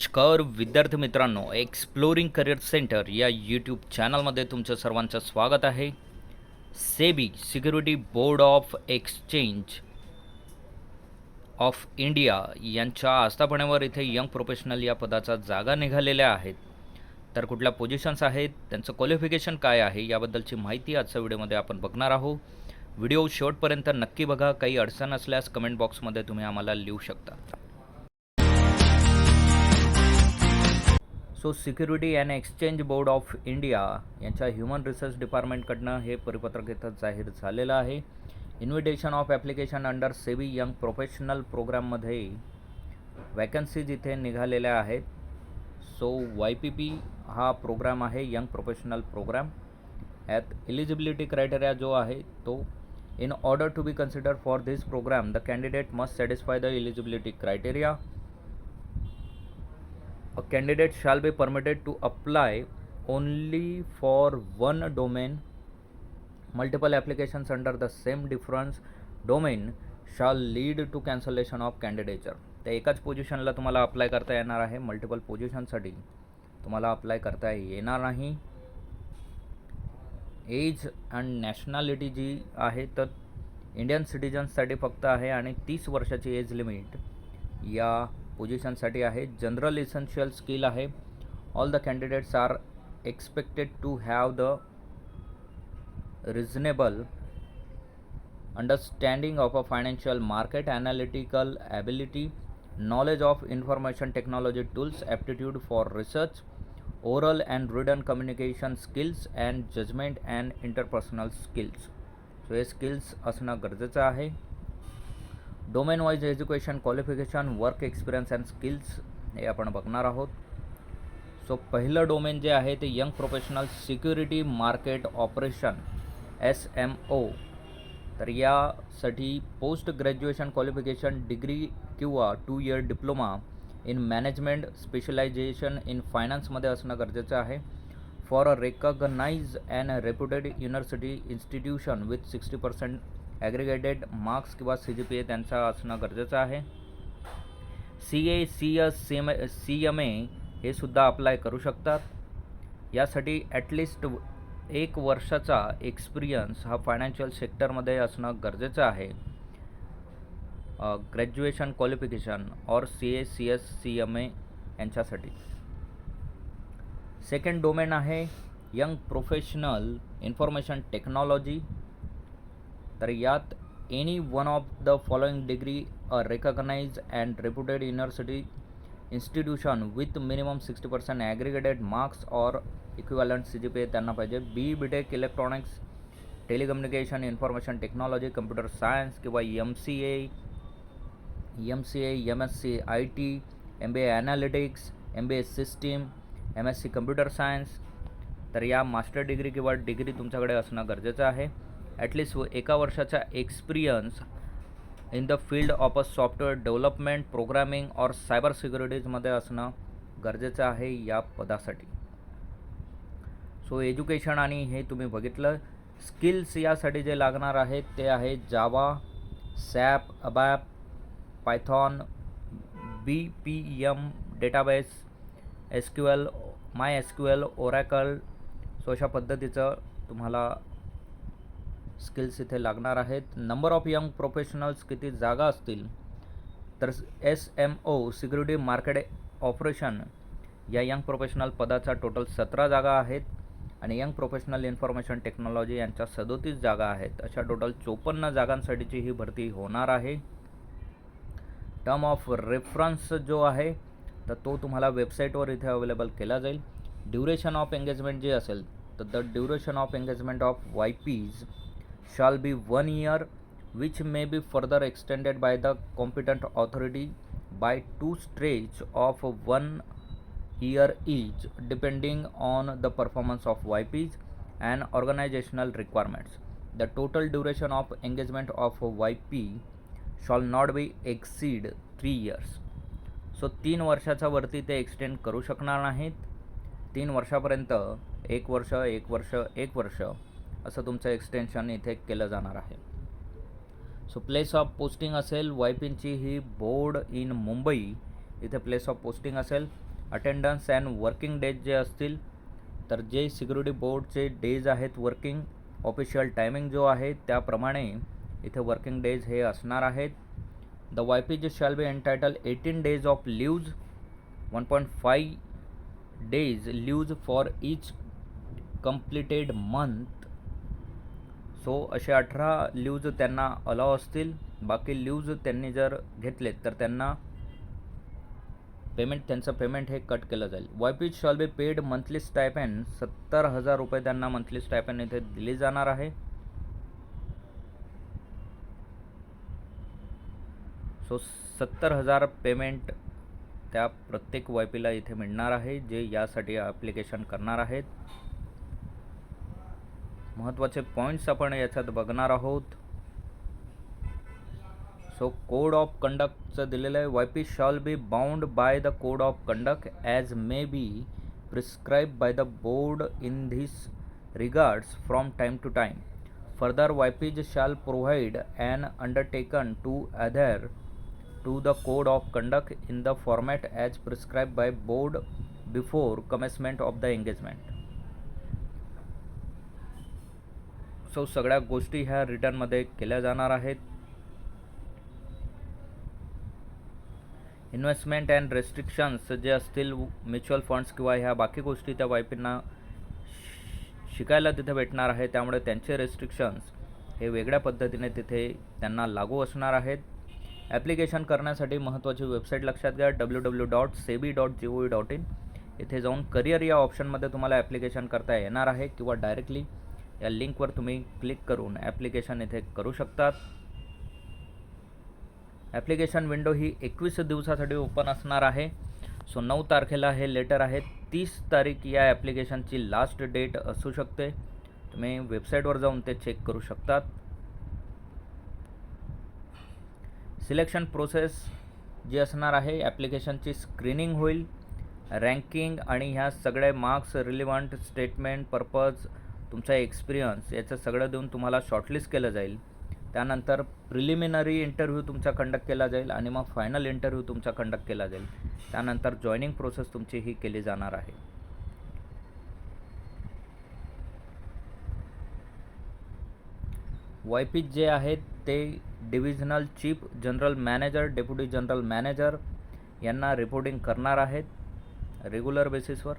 नमस्कार विद्यार्थी मित्रांनो एक्सप्लोरिंग करिअर सेंटर या यूट्यूब चॅनलमध्ये तुमचं सर्वांचं स्वागत आहे. SEBI security board of exchange of India यांच्या आस्थापनेवर इथे यंग प्रोफेशनल या पदाचा जागा निघालेल्या आहेत. तर कुठल्या पोझिशन्स आहेत त्यांचं क्वालिफिकेशन काय आहे याबद्दलची माहिती आजच्या व्हिडिओमध्ये आपण बघणार आहोत. व्हिडिओ शेवटपर्यंत नक्की बघा काही अडचण असल्यास कमेंट बॉक्समध्ये तुम्ही आम्हाला लिहू शकता. So security and exchange board of India यांच्या ह्युमन रिसर्च डिपार्टमेंटकडनं हे परिपत्रक इथं जाहीर झालेलं आहे. Invitation of application under SEBI young professional प्रोग्राममध्ये वॅकन्सीज इथे निघालेल्या आहेत. सो वाय पी पी हा प्रोग्राम आहे यंग प्रोफेशनल प्रोग्राम. यात एलिजिबिलिटी क्रायटेरिया जो आहे तो in order to be consider for this programme the candidate must satisfy the eligibility criteria. A candidate shall be permitted to apply only for one domain multiple applications under the same difference domain shall lead to cancellation of candidature त्या एकाच पोझिशनला तुम्हाला apply करता येणार आहे multiple पोझिशनसाठी तुम्हाला apply करता येणार नाही एज अँड नॅशनॅलिटी जी आहे तर इंडियन सिटिझन्ससाठी फक्त आहे आणि तीस वर्षाची एज लिमिट या पोझिशनसाठी आहे. जनरल इसेन्शियल स्किल आहे. All the candidates are expected to have the reasonable understanding of a financial market analytical ability knowledge of information technology tools aptitude for research oral and written communication skills and judgement and interpersonal skills so हे skills असणं गरजेचं आहे. Domain wise education qualification work experience and skills हे आपण बघणार आहोत. So पहिलं domain जे आहे ते young professional security market operation S M O तर यासाठी पोस्ट ग्रॅज्युएशन क्वालिफिकेशन डिग्री किंवा two year diploma in management specialisation in फायनान्समध्ये असणं गरजेचं आहे. For a recognise and reputed university institution with sixty percent aggregated marks किंवा C G P A त्यांचा असणं गरजेचं आहे. C A C S C M C M A हे सुद्धा अप्लाय करू शकतात. यासाठी ॲटलिस्ट एक वर्षाचा एक्सपिरियन्स हा फायनान्शियल सेक्टरमध्ये असणं गरजेचं आहे. ग्रॅज्युएशन क्वालिफिकेशन और C A C S C M A यांच्यासाठी. सेकंड डोमेन आहे यंग प्रोफेशनल इन्फॉर्मेशन टेक्नॉलॉजी तर यात any one of the following degree a recognise and reputed university institution with minimum sixty percent aggregated marks और equivalent C G P A त्यांना पाहिजे. B B tech electronics telecommunication information technology computer science किंवा M C A M C A M S C I T M B A analytics M B A system M S C computer science तर या master degree किंवा degree तुमच्याकडे असणं गरजेचं आहे. At least एका वर्षाचा experience in the field of a software development programming or cyber सिक्युरिटीजमध्ये असणं गरजेचं आहे या पदासाठी. सो एज्युकेशन आणि हे तुम्ही बघितलं. स्किल्स यासाठी जे लागणार आहेत ते आहे Java SAP ABAP Python B P M database S Q L My S Q L Oracle so अशा पद्धतीचं तुम्हाला स्किल्स इथे लागणार आहेत. नंबर ऑफ यंग प्रोफेशनल्स किती जागा असतील? तर S M O security market operation या यंग प्रोफेशनल पदाचा टोटल सतरा जागा आहेत आणि यंग प्रोफेशनल इन्फॉर्मेशन टेक्नॉलॉजी यांच्या सदोतीस जागा आहेत. अशा टोटल चोपन्न जागांसाठीची ही भरती होणार आहे. टर्म ऑफ रेफरन्स जो आहे तर तो तुम्हाला वेबसाईटवर इथे अवेलेबल केला जाईल. ड्युरेशन ऑफ एंगेजमेंट जे असेल तर the duration of engagement of Y Ps shall be one year, which may be further extended by the competent authority by two stretch of one year each depending on the performance of YPs and organizational requirements. The total duration of engagement of YP shall not be exceed three years so तीन वर्षाच्या वरती ते extend करू शकणार नाहीत तीन वर्षापर्यंत एक वर्ष एक वर्ष एक वर्ष असं तुमचं एक्सटेन्शन इथे केलं जाणार आहे. सो प्लेस ऑफ पोस्टिंग असेल वाय पीची ही बोर्ड इन मुंबई इथे प्लेस ऑफ पोस्टिंग असेल. अटेंडन्स अँड वर्किंग डेज जे असतील तर जे सिक्युरिटी बोर्डचे डेज आहेत वर्किंग ऑफिशियल टायमिंग जो आहे त्याप्रमाणे इथे वर्किंग डेज हे असणार आहेत. द वाय पी जे shall be entitle eighteen days of leaves one point five days leaves for each completed month so असे अठरा लीव्ज त्यांना अलाव असतील. बाकी लीव्ज त्यांनी जर घेतलेत तर त्यांना पेमेंट त्यांचं पेमेंट हे कट केलं जाईल. Y P shall be paid monthly stipend सत्तर हजार रुपये त्यांना मंथली स्टायपेन इथे दिली जाणार आहे. सो सत्तर हजार पेमेंट त्या प्रत्येक वाय पीला इथे मिळणार आहे जे यासाठी ॲप्लिकेशन करणार आहेत. महत्त्वाचे पॉईंट्स आपण याच्यात बघणार आहोत. सो कोड ऑफ कंडक्टचं दिलेलं आहे. Y P shall be bound by the code of conduct as may be prescribe by the board in this regards from time to time further Y Ps shall provide and undertaken to adhere to the code of conduct in the format as prescribe by board before commencement of the engagement so सगळ्या गोष्टी ह्या रिटर्नमध्ये केल्या जाणार आहेत. Investment and restrictions जे असतील mutual funds किंवा ह्या बाकी गोष्टी त्या वायपींना शिकायला तिथे भेटणार आहे त्यामुळे त्यांचे रेस्ट्रिक्शन्स हे वेगळ्या पद्धतीने तिथे त्यांना लागू असणार आहेत. ॲप्लिकेशन करण्यासाठी महत्त्वाची वेबसाईट लक्षात घ्या W W dot SEBI dot G O dot in इथे जाऊन करिअर या ऑप्शनमध्ये तुम्हाला ॲप्लिकेशन करता येणार आहे किंवा डायरेक्टली या लिंकवर तुम्ही क्लिक करून ॲप्लिकेशन इथे करू शकतात. ॲप्लिकेशन विंडो ही एकवीस दिवसासाठी ओपन असणार आहे. सो नऊ तारखेला हे लेटर आहे. तीस तारीख या ॲप्लिकेशनची लास्ट डेट असू शकते. तुम्ही वेबसाईटवर जाऊन ते चेक करू शकतात. सिलेक्शन प्रोसेस जी असणार आहे ॲप्लिकेशनची स्क्रीनिंग होईल. रँकिंग आणि ह्या सगळे मार्क्स रिलिव्हंट स्टेटमेंट पर्पज तुमचा एक्सपिरियन्स याचं सगळं देऊन तुम्हाला शॉर्टलिस्ट केलं जाईल. त्यानंतर प्रिलिमिनरी इंटरव्ह्यू तुमचा कंडक्ट केला जाईल आणि मग फायनल इंटरव्ह्यू तुमचा कंडक्ट केला जाईल. त्यानंतर जॉईनिंग प्रोसेस तुमची ही केली जाणार आहे. वाय पी जे आहेत ते divisional chief general manager deputy general manager यांना रिपोर्टिंग करणार आहेत रेग्युलर बेसिसवर